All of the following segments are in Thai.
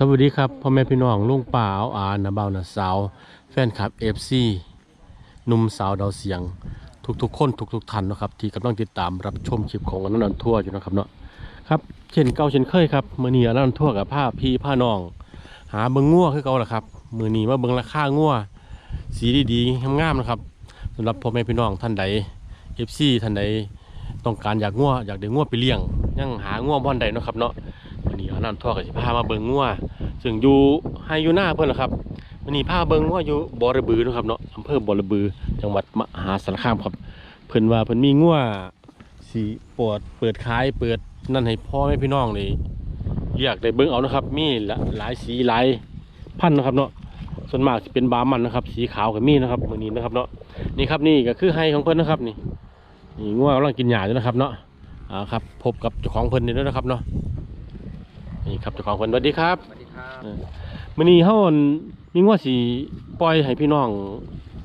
สวัสดีครับพ่อแม่พี่น้องลุงป่าเอาอานาเบานาสาว แฟนคลับ FC หนุ่มสาวดาวเสียง ทุกๆคนทุกๆท่านนะครับ ที่กำลังติดตามรับชมคลิปของอนันต์ทั่วอยู่นะครับเนาะครับเช่นเก่าเช่นเคยครับมือนีอนันต์ทั่วกับผ้าพี่ผ้าน้อง หาเบิงงัวคือเก่าแหละครับมือนีมาเบิงราคางัวสีดีๆงามๆนะครับสำหรับพ่อแม่พี่น้องท่านใด FC ท่านใดต้องการอยากงัวอยากได้งัวไปเลี้ยงยังหางัวบ่อนใดนะครับเนาะ นนี้อนันต์ทั่วกับสิพามาเบิงงัวซึ่งอยู่ให้อยู่หน้าเพื่อนนะครับวันนี้พาเบิงว่าอยู่บอระบือนะครับเนาะอำเภอบอระบือ จังหวัดมหาสารคามครับ เพิ่นว่าเพิ่นมีงัวสีปวดเปิดขายเปิดนั่นให้พ่อแม่พี่น้องเลยเรียกได้เบิ่งเอานะครับ มีหลายสีหลายพันนะครับเนาะส่วนมากสิเป็นบามันนะครับ สีขาวกับมีนะครับมือนี้นะครับเนาะนี่ครับนี่ก็คือให้ของเพิ่อนนะครับนี่นี่งัวกำลังกินหญ้าอยู่นะครับเนาะอ่าครับพบกับเจ้าของเพิ่นนี่ด้วยนะครับเนาะ นี่ครับเจ้าของเพิ่นสวัสดีครับสวัสดีครับมื้อนี้เฮาอั่นมีงัวสิปล่อยให้พี่น้อง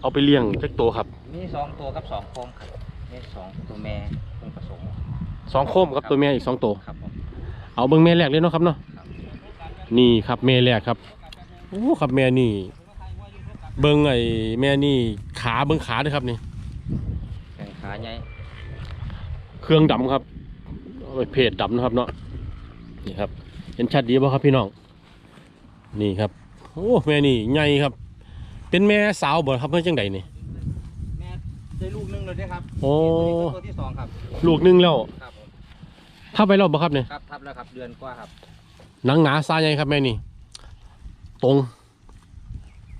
เอาไปเลี้ยงจักโตวครับ มีสองตัวกับสองโคมครับมีสองตัวแม่คงผสมสองโคมครับตัวแม่อีกสองตัวครับผมเอาเบิ่งแม่แรกเลยเนาะครับเนาะครับนี่ครับแม่แรกครับโอ้ครับแม่นี่ เบิ่งไอ้แม่นี่ขาเบิ่งขาด้วยครับนี่แข่งขาใหญ่เครื่องดำครับเอาไปเพจดำนะครับเนาะนี่ครับ เห็นชัดดีบ่ครับพี่น้อง นี่ครับ โอ้แม่นี่ใหญ่ครับ เป็นแม่สาวบ่ครับเพิ่นจังใดนี่ แม่ได้ลูกหนึงเลยด้วยครับโอ้ตัวที่สองครับ ลูกหนึงแล้วครับผมถ้าไปแล้วบ่ครับเนี่ยครับทับแล้วครับเดือนกว่าครับ หนังหนาซาใหญ่ครับแม่นี่ ตรง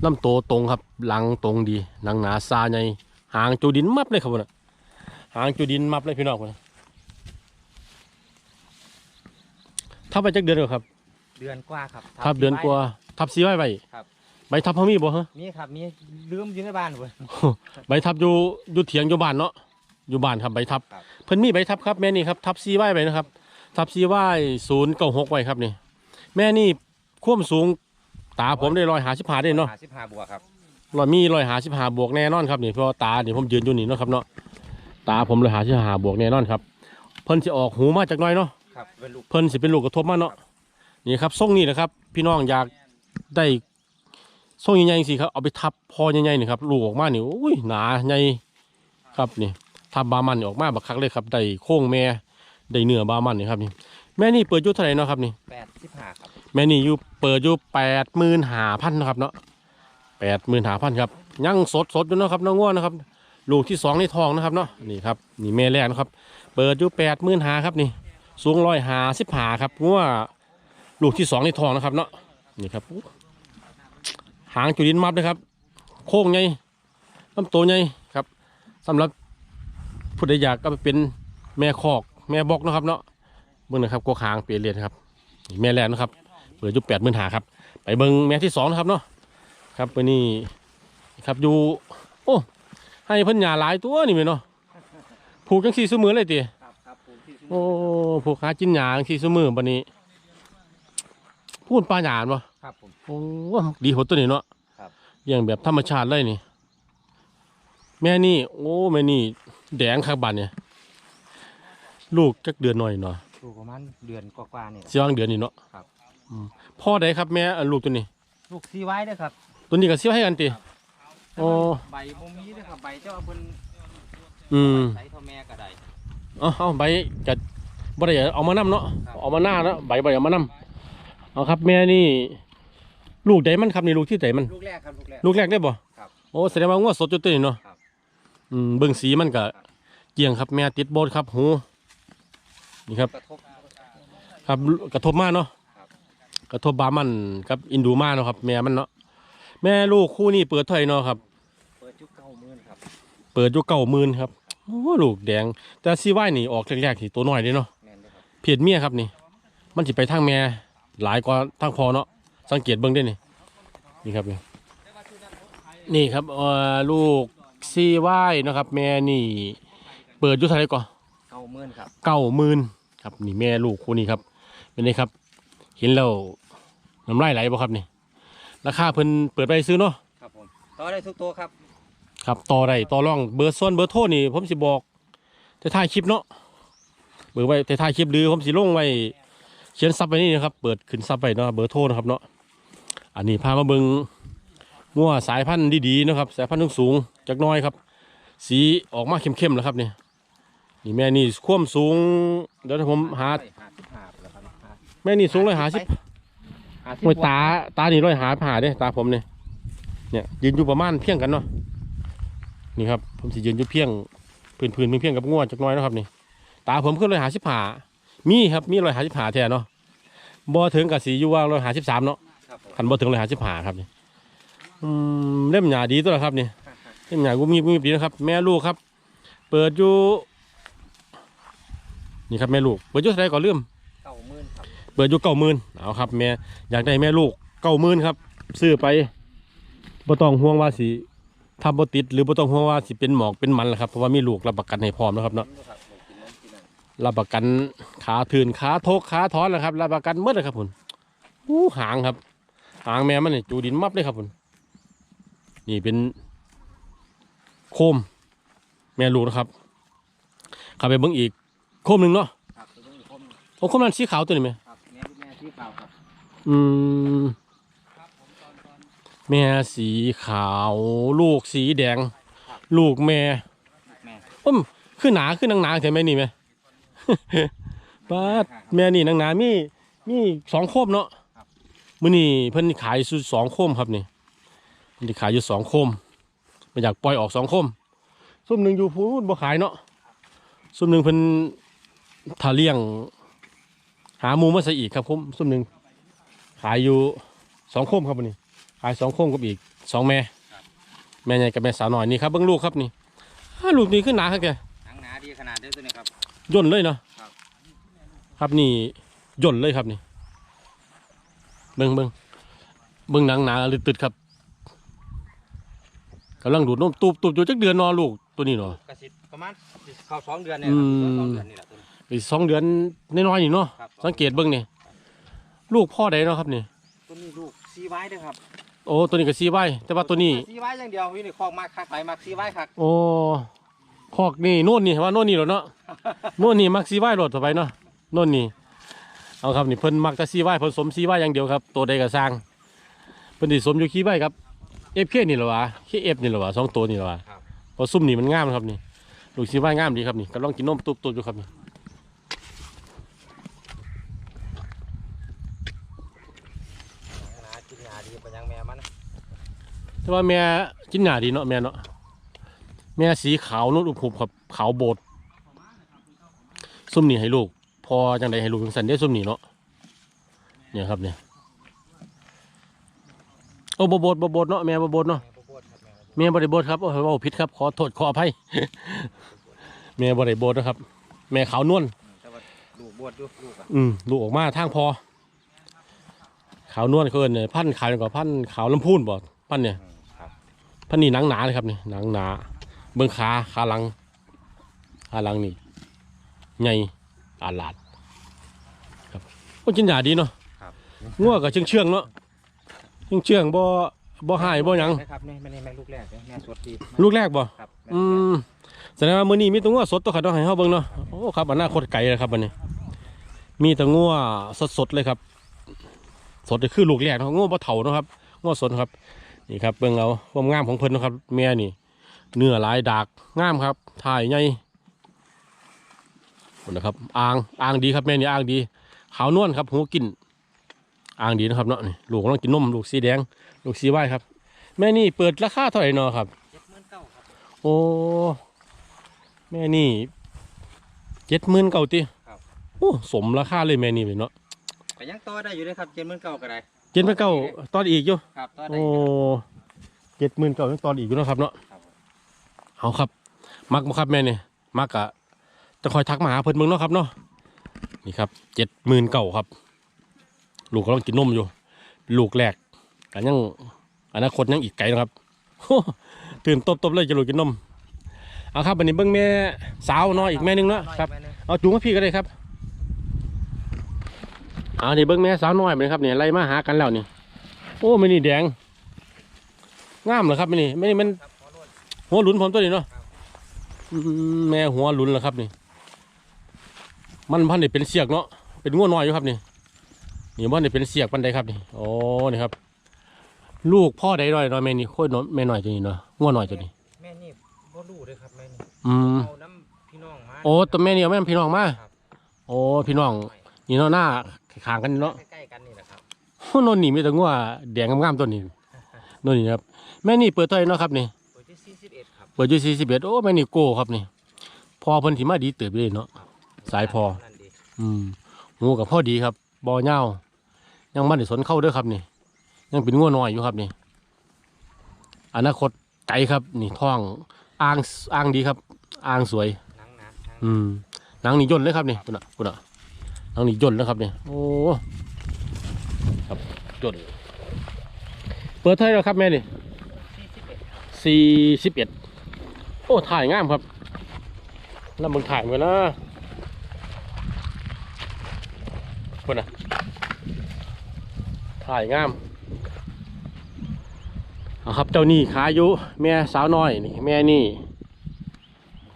ลำโตวตรงครับ หลังตรงดี หนังหนาซาใหญ่หางจูดินมับเลยครับพุ่นน่ะหางจูดินมับเลยพี่น้องพุ่นน่ะ ทับไปจักเดือนแล้วครับ เดือนกว่าครับทับเดือนกว่า ทับซีไว้ไว้ครับ ใบทับเขามีบ่ฮะมีครับมีลืมอยู่ในบ้านเว้ยใบทับอยู่อยู่เถียงอยู่บ้านเนาะอยู่บ้านครับใบทับครับเพิ่นมีใบทับครับแม่นี่ครับทับซีไว้ไว้นะครับ ทับซีไว้ศูนย์เก้าหกไว้ครับนี่ แม่นี่ความสูงตาผมได้ร้อยหาสิบหาได้เนาะหาสิบห้าบวกครับร้อยมีร้อยหาสิบหาบวกแน่นอนครับนี่เพราะว่าตาเดี๋ยวผมยืนอยู่นี่เนาะครับเนาะตาผมร้อยหาสิบหาบวกแน่นอนครับเพิ่นสิออกหูมาจากหน้อยเนาะ ครับเป็นลูกเพิ่นสิเป็นลูกกระทบมาเนาะนี่ครับทรงนี้นะครับ พี่น้องอยากได้ทรงใหญ่ๆสิครับเอาไปทับพอใหญ่ๆนี่ครับลูกออกมานี่อุ้ยหนาใหญ่ครับนี่ทับบามันนี่ออกมาบักคักเลยครับได้โค้งแม่ได้เนื้อบามันนี่ครับนี่แม่นี่เปิดอยุเท่าไหร่เนาะครับนี่แปดสิบห้าครับแม่นี่อยู่เปิดอยู่แปดหมื่นหาพันนะครับเนาะแปดหมื่นหาพันครับยังสดสดอยู่เนาะครับน้องง่วนะครับ ลูกที่สองในทองนะครับเนาะนี่ครับนี่แม่แรกนะครับ เปิดอยู่แปดหมื่นหาครับนี่ สูงร้อยหาสิบหาครับง่วลูกที่สองในทองนะครับเนาะนี่ครับหางจุดินมับเลยครับ โค้งใหญ่ลำตัวใหญ่ครับสำหรับผู้ใดอยากก็ไปเป็นแม่คอก แม่บอกนะครับเนาะเบิ่งนะครับกวหางเปลี่ยนเรียนครับแม่แรกนะครับเปิดอยู่แปดหมื่นหาครับไปเบิ่งแม่ที่สองนะครับเนาะครับวันนี้ครับอยู่ โอ้ให้พิ่นหยาหลายตัวนี่แม่เนาะผูกจังสี่สมือเลยตี อ้ผูกขาจินหยาจังสี่สมือบันนี้ พูดปลาหยาดบ่ครับผม โอ้ดีหดตัวนี้เนาะครับ เลี้ยงแบบธรรมชาติเลยนี่ แม่นี่ โอ้แม่นี่ แดงคักบัดเนี่ย ลูกจักเดือนหน่อยเนาะลูกประมาณเดือนกว่าๆนี่แหละสิวางเดือนนี่เนาะครับ อืมพ่อใดครับแม่อันลูกตัวนี้ ลูกซีไว้ด้วยครับตัวนี้ก็เสียวให้กันติ โอ้ ใบบ่มีด้วยครับ ใบเจ้าเพิ่นอืม ใส่เท่าแม่ก็ได้ เอาเอาใบจะบ่ได้เอามานํเนาะครับเอามาหน้าเนาะใบบ่ได้เอามานํเอาครับ แม่นี่ ลูกใดมันครับนี่ลูกที่ใดมันลูกแรกครับลูกแรกลูกแรกได้บ่ครับโอ้แสดงว่างัวสดจุดตัวนี้เนาะครับอืมเบิ่งสีมันก็เกี่ยงครับ แม่ติดโบดครับหูนี่ครับ กระทบครับกระทบมาเนาะครับกระทบบามันกับอินดูมาเนาะครับ แม่มันเนาะแม่ลูกคู่นี้เปิดเท่าไหร่เนาะครับ เปิดจุกเก้าหมื่นครับเปิดอยู่เก้าหมื่นครับ โอ้ลูกแดง แต่ซีไว้นี่ออกแรกๆนี่ตัวน้อยเด้เนาะแม่นเลยครับเพจเมียครับนี่ มันสิไปทางแม่หลายกว่าทางพอเนาะสังเกตเบิ่งได้นี่นี่ครับนี่นี่ครับเอ่อลูกซีไว้นะครับ แม่นี่ เปิดอยู่เท่าไหร่ก่อนเก้าหมื่นครับเก้าหมื่นครับนี่แม่ลูกคู่นี้ครับเป็นไงครับ เห็นแล้วน้ำลายไหลบ่ครับนี่ราคาเพิ่นเปิดไปซื้อเนาะครับผมต่อได้ทุกตัวครับ ครับต่อได้ต่อรองเบอร์ส่วนเบอร์โทรนี่ผมสิบอกแต่ท้ายคลิปเนาะเบอร์ไว้แต่ท้ายคลิปหรือผมสิลงไว้เขียนซับไปนี่นะครับ เปิดขึ้นซับไปเนาะเบอร์โทรนะครับเนาะอันนี้พามาเบิงงัวสายพันธุ์ดีๆนะครับ สายพันธุ์สูงๆจักหน้อยครับ สีออกมาเข้มๆแล้วครับนี่นี่แม่นี่ความสูง เดี๋ยวผมหาหาสิบห้าแล้วครับหาแม่นี่สูงร้อยหาสิบหาสิบโอ้ยตาตานี่ร้อยหาผ่าเด้ตาผมเนี่ยเนี่ยยืนอยู่ประมาณเพียงกันเนาะ นี่ครับผมสิยืนอยู่เพียงพื้นพื้นเพียงๆกับงวจักหน้อยเนาะครับนี่ตาผมขึ้นร้อยหาสิบผ่ามีครับมีร้อยหาสิบผ่าแท้เนาะบ่ถึงกับสีอยู่ว่าร้อยหาสิบสามเนาะครับผมขันบ่ถึงร้อยหาสิบผ่าครับนี่อืมเล่มหยาดีตัวละครับนี่เล่มหยากุมีกุมีดีนะครับ แม่ลูกครับ เปิดอยู่นี่ครับแม่ลูกเปิดอยู่เท่าไหรก่อนเริ่มเก้าหมื่นครับเปิดอยู่เก้าหมื่นเอาครับแม่อยากได้แม่ลูกเก้าหมื่นครับ ซื้อไปบ่ต้องห่วงว่าสิ ทำบ่ติดหรือบ่ต้องห่วงว่าสิเป็นหมอกเป็นมันแหละครับเพราะว่ามีลูกรับประกันให้พร้อมนะครับเนาะครับผมกินน้ำกินน้ำรับประกันขาถืนขาโทกขาถอนนะครับรับประกันหมดเลยครับคุณอู้หางครับ หางแม่มันนี่จูดินมับเลยครับคุณนี่เป็นโคม แม่ลูกนะครับเข้าไปเบิ่งอีกโคมหนึ่งเนาะครับตัวนี้ผมโอ้โคมนั้นสีขาวตัวนี้ไหมครับแม่ลูกแม่ที่เปล่าครับ อืม ครับผมตอนตอน แม่สีขาว ลูกสีแดง ลูกแม่แม่อ้มขึ้นหนาขึ้นนางหนาใช่ไหมนี่ไหมป้าดแม่นี่นางหนามีมีสองโคมเนาะมื้อนี้เพิ่นขายสุดสองโคมครับนี่เพิ่นสิขายอยู่สองโคมมาอยากปล่อยออกสองโคมซุ่มหนึ่งอยู่พูดบ่ขายเนาะซุ่มหนึ่งเพิ่นถ้าเลี้ยง หาหมูมาใส่อีกครับผมซุ่มหนึ่งขายอยู่สองโคมครับวันนี้ ขายสองโคมกับอีกสองแม่ แม่ใหญ่กับแม่สาวหน่อยนี่ครับเบิ้งลูกครับนี่อ้าลูกนี่ขึ้นหนาครับแกหนังหนาดีขนาดเด้อตัวนี้ครับย่นเลยเนาะครับ ครับนี่ย่นเลยครับนี่ เบิ้งเบิ้งเบิ้งหนังหนาลึกตึดครับกำลังดูดนมตูบตูบอยู่จักเดือนเนอลูกตัวนี้เนาะกระสิประมาณสิเข้าสองเดือนเนี่ยอืครับมสองเดือนนี่แหละตัวนี้อีกสองเดือนน้อยๆนี่เนาะครับสังเกตเบิ้งนี่ลูกพ่อใดเนาะครับนี่ตัวนี้ลูกซีไว้เด้วยครับ โอ้ตัวนี้ก็ซีไว้แต่ว่าตัวนี้ ซีไว้อย่างเดียววินี่คอกมากคักไหลมากซีไว้คักโอ้คอกนี่โน่นนี่ว่าโน่นนี่เหรอเนาะโน่นนี่มักซีไว้โหลดต่อไปเนาะโน่นนี่เอาครับนี่เพิ่นมักแต่ซีไว้ผสมซีไว้อย่างเดียวครับ ตัวใดก็สร้างเพิ่นสิสมอยู่ขี้ไว้ครับเอฟเคนี่เหรอวะเคเอฟนี่เหรอวะสองตัวนี่เหรอวะเพอซุ่มนี่มันงามครับนี่ลูกซีไว้งามดีครับนี่กำลังกินนมตุบๆอยู่ครับนี่ ห นากินหนาดีเป็นยังแม่มันแต่ว่าแม่กินหนาดีเนาะแม่เนาะแม่สีขาวนุ่นอุบหุบครับขาวโบดซุ่มนี่ให้ลูก พอจังใดให้ลูกจังสันได้ซุ่มนี่เนาะเนี่ยครับเนี่ยโอ้บโบดบโบดเนาะแม่บโบดเนาะแม่บ่ปวดครับแม่บ่ปวดแม่บริโบดครับโอ้ยเว่าผิดครับ ขอโทษขออภัยแม่บริโบดนะครับ แม่ขาวนวลแต่ว่าลูกบวชอยู่ลูกอะอืมลูกออกมาทางพอ ขาวนวลเกินเนี่ยพันขาวกว่าพันขาวลำพูนบ่พันเนี่ยอืมครับพันนี่หนังหนาเลยครับนี่หนังหนาเบื้องขาขาหลังขาหลังนี่ใหญ่อาลาดครับก็กินยาดีเนาะครับงัวกับเชื่องเชื่องๆเนาะเชื่องเชื่องๆบ่บ่หายบ่หยังครับนี่แม่นี่แม่ลูกแรกเลยแม่สดดีลูกแรกบ่ครับแม่อืมแสดงว่ามื้อนี้มีแตัวงัวสดตัวขัดต้องให้เฮาเบิ่งเนาะโอ้ครับอนาคตไกลเลยครับบัดนี้ มีแต่งัวสดๆเลยครับ สดนี่คือลูกแรกเนาะงัวบ่เฒ่าเนาะครับงัวสดครับนี่ครับเบิ่งเอาความงามของเพิ่นเนาะครับแม่นี่ เนื้อหลายดากงามครับถ่ายใหญ่ขอบคุณนะครับอ่างอ่างดีครับแม่นี่อ่างดี ขาวนวลครับหูกินอ่างดีนะครับเนาะนี่ลูกกำลังกินนมลูกสีแดง ลูกสีไหวครับ แม่นี่เปิดราคาเท่าไหร่เนาะครับเจ็ดหมื่นเก้าครับโอ้แม่นี่เจ็ดหมื่นเก่าติโอ้สมราคาเลยแม่นี่เลยเนาะ ก็ยังต่อได้อยู่เลยครับเจ็ดหมื่นเก้าก็ได้เจ็ดหมื่นเก้าตอนอีกอยู่ครับต่อได้โอ้เจ็ดหมื่นเก้าตอนอีกอยู่เนาะครับเนาะครับผมเอาครับ มักบ่ครับแม่นี่มักกะจะคอยทักมาหาเพิ่นเมืองเนาะครับเนาะนี่ครับเจ็ดหมื่นเก้าครับ ลูกกำลังกินนมอยู่ ลูกแรกแต่ยังอนาคตยังอีกไกลนะครับตื่นตบๆเลยจะลูกกินนมเอาครับวันนี้เบิ้งแม่สาวเนาะอีกแม่หนึงเนาะครับแม่หนึ่งเอาจูงมาพี่ก็ได้ครับ เอานี่เบิ้งแม่สาวน้อยไปครับเนี่ยไล่มาหากันแล้วนี่โอ้ไม่นี่แดงงามเหรอครับไม่นี่ไม่นี่มันครับขอโทษหัวหลุนผมตัวนี้เนาะครับอืมแม่หัวหลุนเหรอครับนี่ มันพันนี่เป็นเสียกเนาะเป็นงัวน้อยอยู่ครับนี่นี่บ่นี่เป็นเสียกปันใดครับนี่โอ้นี่ครับ ลูกพ่อใดหน่อยหน่อยแม่นี่โค่อยน้อยแม่หน่อยตัวนี้เนาะงัวหน่อยตัวนี้แม่นี่บ่รู้เลยครับแม่นี่อืมเอาน้ำพี่น้องมาโอ้ตัวแม่นี่เอาแม่นพี่น้องมาครับโอ้พี่น้อง นี่เนาะหน้าขางกันนี่เนาะใกล้ๆกันนี่แหละครับโอ้นนนี่มีแต่งัวแดงงามๆตัวนี้นนนี่ครับแม่นี่เปิดเท่าไหร่เนาะครับนี่ตัวที่41ครับเปิดอยู่สี่สิบเอ็ดโอ้แม่นี่โก้ครับนี่พอเพิ่นสิมาดีเติบเลยเนาะสายพอ นั่นดีอืมงูกับพ่อดีครับบ่อเหย้ายังมันได้สนเข้าเด้อครับนี่ ยังเป็นงัวน้อยอยู่ครับนี่อนาคตไกลครับ นี่ท้องอ่างอ่างดีครับอ่างสวยหนังหนาหนังอืมหนังนี่ย่นเลยครับนี่คุณอะคุณอะ หนังนี่ย่นแล้วครับเนี่ยโอ้ครับย่นเปิดเท่าไหร่ครับแม่นี่สี่สิบเอ็ดโอ้ถ่ายง่ามครับแล้วมึงถ่ายมานะคนน่ะถ่ายงามเอาครับเจ้านี่ขาอายุแม่สาวน้อยนี่แม่นี่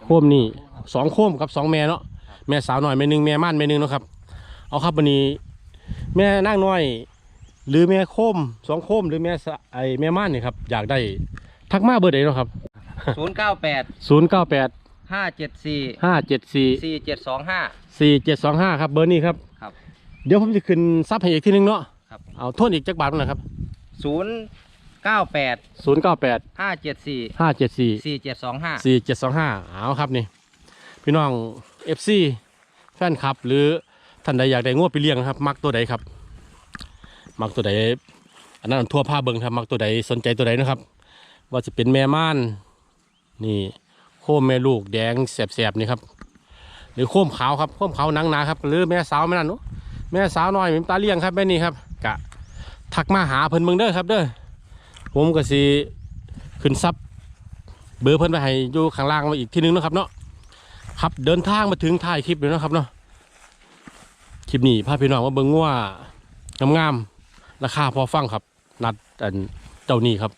โคมนี่สองโคมครับสองแม่เนาะแม่สาวน้อยแม่หนึ่งแม่ม่านแม่หนึ่งเนาะครับ เอาครับวันนี้ แม่นางน้อย หรือแม่โคมสองโคมหรือแม่สะไอแม่ม่านนี่ครับอยากได้ทักมาเบอร์ใดเนาะครับ098ศูนย์เก้าแปด574ห้าเจ็ดสี่4725สี่เจ็ดสองห้าครับเบอร์นี้ครับครับ เดี๋ยวผมจะขึ้นซับให้อีกทีนึงเนาะครับเอาโทษอีกจักบาทหน่อยครับ098ศูนย์เก้าแปด574ห้าเจ็ดสี่4725สี่เจ็ดสองห้าเอาครับนี่ พี่น้องเอฟซีแฟนคลับหรือ ท่านใดอยากได้งวดไปเลี้ยงนะครับ มักตัวใดครับ มักตัวใดอันนั้นทั่วผ้าเบิงครับ มักตัวใดสนใจตัวใดนะครับ ว่าจะเป็นแม่ม่าน นี่โคมแม่ลูกแดงแสบๆนี่ครับ หรือโคมขาวครับโคมขาวหนังหนาครับหรือแม่สาวแม่นั่นนอะแม่สาวน้อยเป็นตาเลี้ยงครับแม่นี่ครับกะทักมาหาเพิ่นเบิงเด้อครับเด้อผมก็สิขึ้นซับเบอร์เพิ่นไปให้อยู่ข้างล่างมาอีกทีนึงนะครับเนาะครับเดินทางมาถึงท้ายคลิปแล้วนะครับเนาะ คลิปนี้พาพี่น้องมาเบิ่งว่างามๆราคาพอฟังครับ นัดอันเจ้านี่ครับ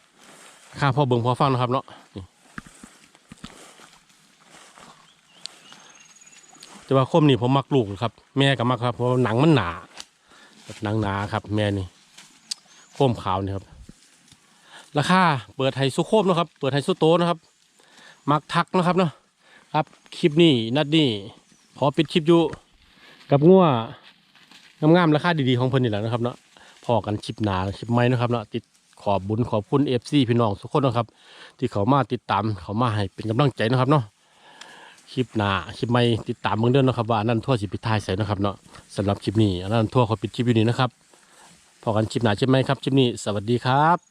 ราคาพอเบิ่งพอฟังนะครับเนาะแต่ว่าคมนี่ผมมักลูกครับ แม่ก็มักครับเพราะหนังมันหนาหนังหนาครับ แม่นี่โคมขาวนี่ครับ ราคาเปิดไฮสุโคมนะครับ เปิดไฮสุโตนะครับ มักทักนะครับเนาะครับคลิปนี้นัดนี้ขอปิดคลิปอยู่ กับงัวงามๆราคาดีๆของเพิ่นนี่แหละนะครับเนาะพอกันคลิปหนาคลิปใหม่นะครับเนาะติดขอบบุญขอบคุณเอฟซีพี่น้องทุกคนนะครับ ที่เขามาติดตามเขามาให้เป็นกำลังใจนะครับเนาะคลิปหนาคลิปใหม่ติดตามเมืองเดินนะครับว่าอันนั้นทั่วสิปิดท้ายใส่นะครับเนาะสำหรับคลิปนี้อันนั้นทั่วขอปิดคลิปอยู่นี้นะครับพอกันคลิปหนาใช่ไหมครับคลิปนี้สวัสดีครับ